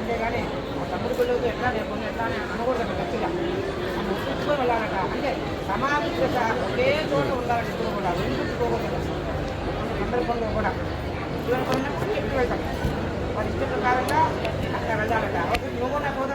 అంతేగాని ఆ తమ్ముడు ఎట్లా లేకుండా ఎట్లా అని అనకూడదు గట్టిగా. అని వెళ్ళాలట? అంటే సమాధిత ఒకే చోట ఉండాలని ఇద్దరు కూడా వెళ్ళిపెట్టుకోకూడదు సందర్భంలో కూడా. ఇటువంటి పనులకు ఎక్కువ వెళ్తాం వారి ఇష్ట ప్రకారంగా అక్కడ వెళ్ళాలట. అయితే నువ్వు కూడా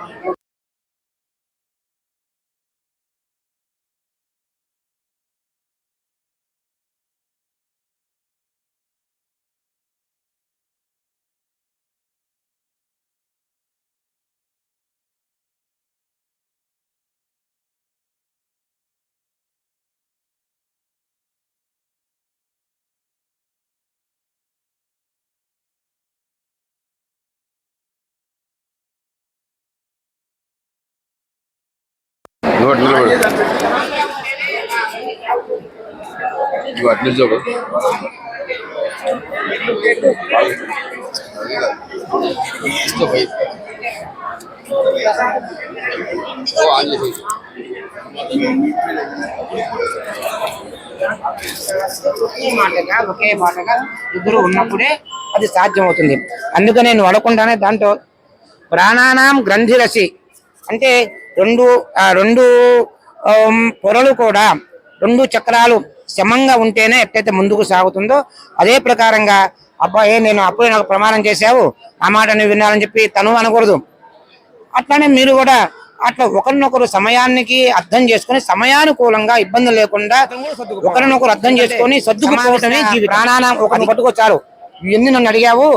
నువ్వు నిలబడు. నువ్వు అటు ఆన్ ఒకే మాటగా ఒకే మాటగా ఇద్దరు ఉన్నప్పుడే అది సాధ్యమవుతుంది. అందుకే నేను అడగకుండానే దాంట్లో ప్రాణానాం గ్రంథిరసి. అంటే రెండు ఆ రెండు పొరలు కూడా రెండు చక్రాలు సమంగా ఉంటేనే ఎట్లయితే ముందుకు సాగుతుందో అదే ప్రకారంగా అబ్బాయి నేను అప్పుడే నాకు ప్రమాణం చేశావు ఆ మాట నువ్వు వినాలని చెప్పి తను అనకూడదు. అట్లానే మీరు కూడా అట్లా ఒకరినొకరు సమయానికి అర్థం చేసుకొని సమయానుకూలంగా ఇబ్బంది లేకుండా ఒకరినొకరు అర్థం చేసుకొని సర్దుకుపోవటమే జీవితం. ప్రాణానాం ఒకరిని పట్టుకొచ్చారు. ఎన్ని నన్ను అడిగావు?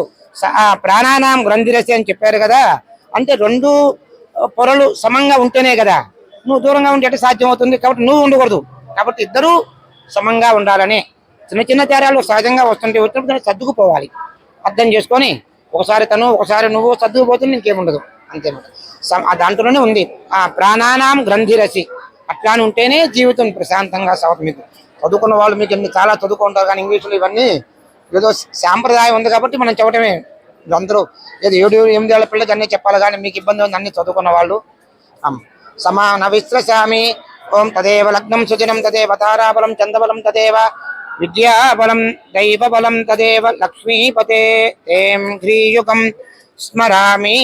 ప్రాణానాం గ్రంథిరసి అని చెప్పారు కదా. అంటే రెండు పొరలు సమంగా ఉంటేనే కదా నువ్వు దూరంగా ఉంటే సాధ్యం అవుతుంది కాబట్టి నువ్వు ఉండకూడదు. కాబట్టి ఇద్దరూ సమంగా ఉండాలని చిన్న చిన్న తేడాలు సహజంగా వస్తుంటే వచ్చినప్పుడు సర్దుకుపోవాలి. అర్థం చేసుకొని ఒకసారి తను ఒకసారి నువ్వు సర్దుకుపోతుంది ఇంకేముండదు. అంతే దాంట్లోనే ఉంది. ఆ ప్రాణానాం గ్రంథిరసి. అట్లా అని ఉంటేనే జీవితం ప్రశాంతంగా సాగుతుంది మీకు చదువుకున్న వాళ్ళు మీకు ఎన్ని చాలా చదువుకుంటారు కానీ ఇంగ్లీషులు ఇవన్నీ ఏదో సాంప్రదాయం ఉంది కాబట్టి మనం చెప్పటమే అందరూ ఏదో ఏడు ఎనిమిది ఏళ్ళ పిల్లలకి అన్నీ చెప్పాలి కానీ మీకు ఇబ్బంది ఉంది అన్ని చదువుకున్న వాళ్ళు. సమాన విశ్రశామి ఓం తదేవ లగ్నం సుజనం తదేవ తారాబలం చందబలం తదేవ విద్యాబలం దైవబలం తదేవ లక్ష్మీపతే. ఏం హ్రీయుగం స్మరామి.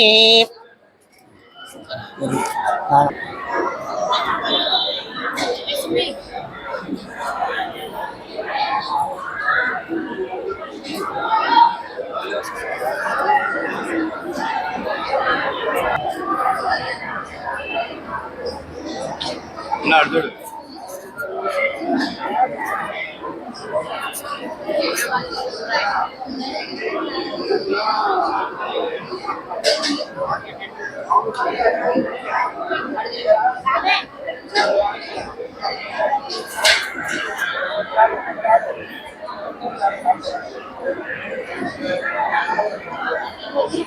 günler diyorum. Okay.